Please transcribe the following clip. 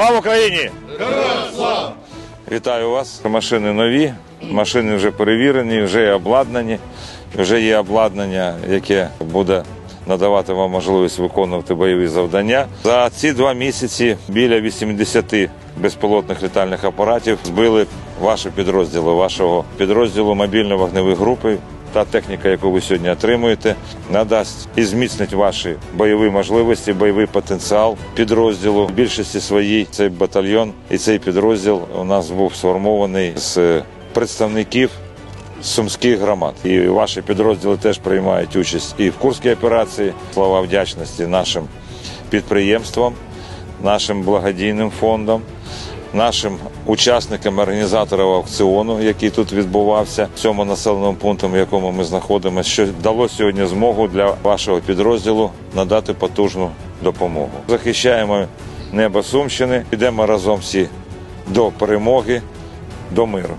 Слава Україні! Вітаю вас. Машини нові, машини вже перевірені, вже обладнані, вже є обладнання, яке буде надавати вам можливість виконувати бойові завдання. За ці два місяці біля 80 безпілотних літальних апаратів збили ваші підрозділи, вашого підрозділу мобільно-вогневої групи. Та техніка, яку ви сьогодні отримуєте, надасть і зміцнить ваші бойові можливості, бойовий потенціал підрозділу. В більшості своїй цей батальйон і цей підрозділ у нас був сформований з представників сумських громад. І ваші підрозділи теж приймають участь і в Курській операції. Слова вдячності нашим підприємствам, нашим благодійним фондам нашим учасникам організаторам аукціону, який тут відбувався в цьому населеному пункту, в якому ми знаходимося, що дало сьогодні змогу для вашого підрозділу надати потужну допомогу. Захищаємо небо Сумщини, йдемо разом всі до перемоги, до миру.